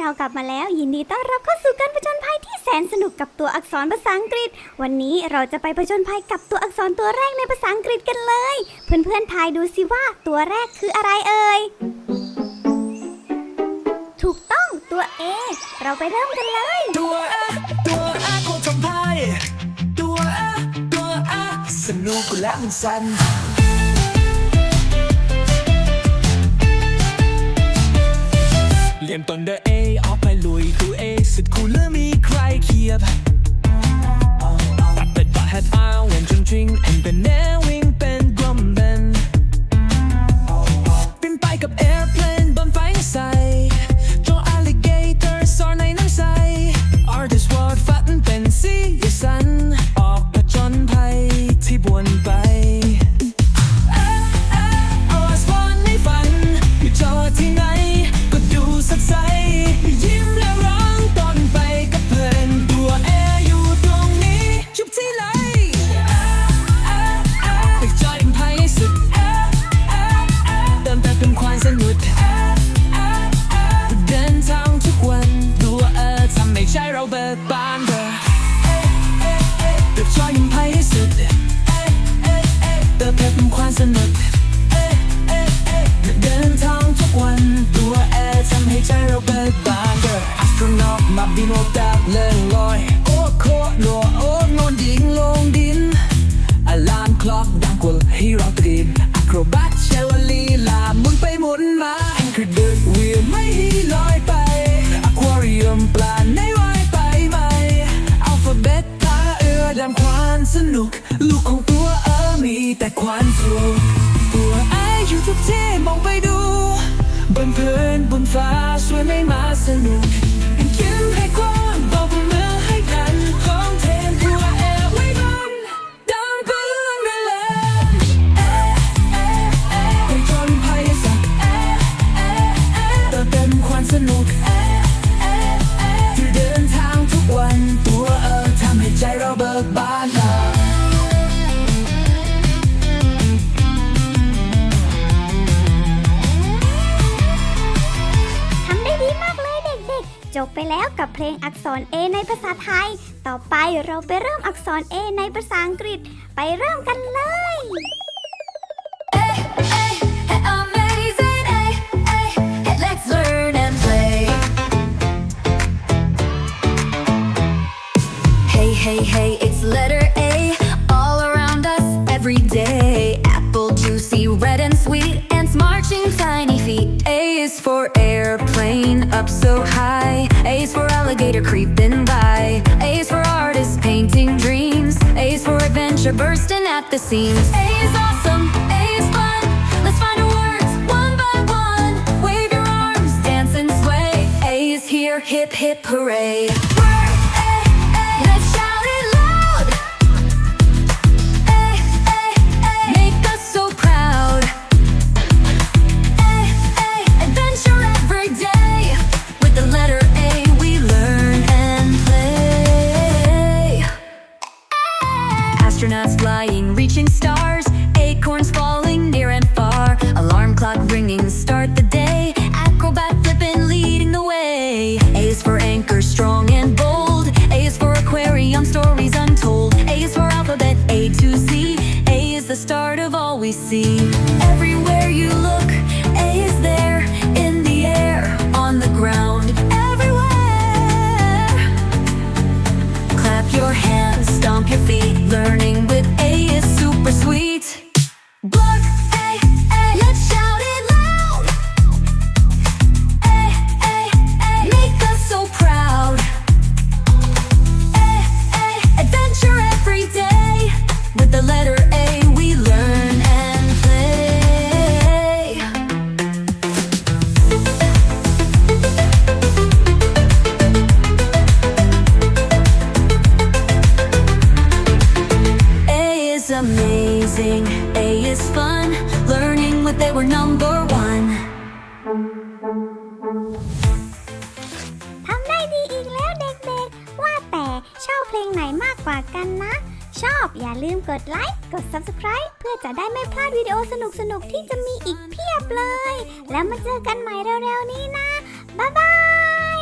เรากลับมาแล้ว ยินดีต้อนรับเข้าสู่การผจญภัยที่แสนสนุกกับตัวอักษรภาษาอังกฤษ วันนี้เราจะไปผจญภัยกับตัวอักษรตัวแรกในภาษาอังกฤษกันเลย เพื่อนๆทายดูสิว่าตัวแรกคืออะไรเอ่ยถูกต้องตัว A เราไปเริ่มกันเลย ตัวอะตัวอะคตรทำพายตัวอะตัวอะสนุกและมันสัน เรียมต้นเด้อเอออกไปลุยตัวเอสุดคูลเลอร์มีใครเคียบ มาบินโอดาบเลื่อนลอย โอ้โคโนโอ้โนนยิงลงดิน alarm clock ดังกว่าให้เราตื่น acrobat เชลลีลามุนไปหมุนมา anchor เดินเวียนไม่ให้ลอยไป aquarium ปลาในวายไปไหม alphabet ตาเอือดำความสนุก ลูกของตัวเออมีแต่ความสุขตัวไออยู่ทุกที่มองไปดู บนพื้นบนฟ้าสวยไม่มาสนุก ทำได้ดีมากเลยเด็กๆ จบไปแล้วกับเพลงอักษร A ในภาษาไทย ต่อไปเราไปเริ่มอักษร A ในภาษาอังกฤษ ไปเริ่มกันเลย It's letter A, all around us every day. Apple juicy, red and sweet, ants marching tiny feet. A is for airplane, up so high. A is for alligator creeping by. A is for artist painting dreams. A is for adventure bursting at the seams. A is awesome, A is fun. Let's find our words one by one. Wave your arms, dance and sway. A is here, hip hip hooray. amazing. A is fun, learning what they were number one. ทำได้ดีอีกแล้วเด็กๆ ว่าแต่ชอบเพลงไหนมากกว่ากันนะ ชอบอย่าลืมกดไลค์ กด subscribe เพื่อจะได้ไม่พลาดวิดีโอสนุกสนุกที่จะมีอีกเพียบเลย แล้วมาเจอกันใหม่เร็วๆ นี้นะ บ๊ายบาย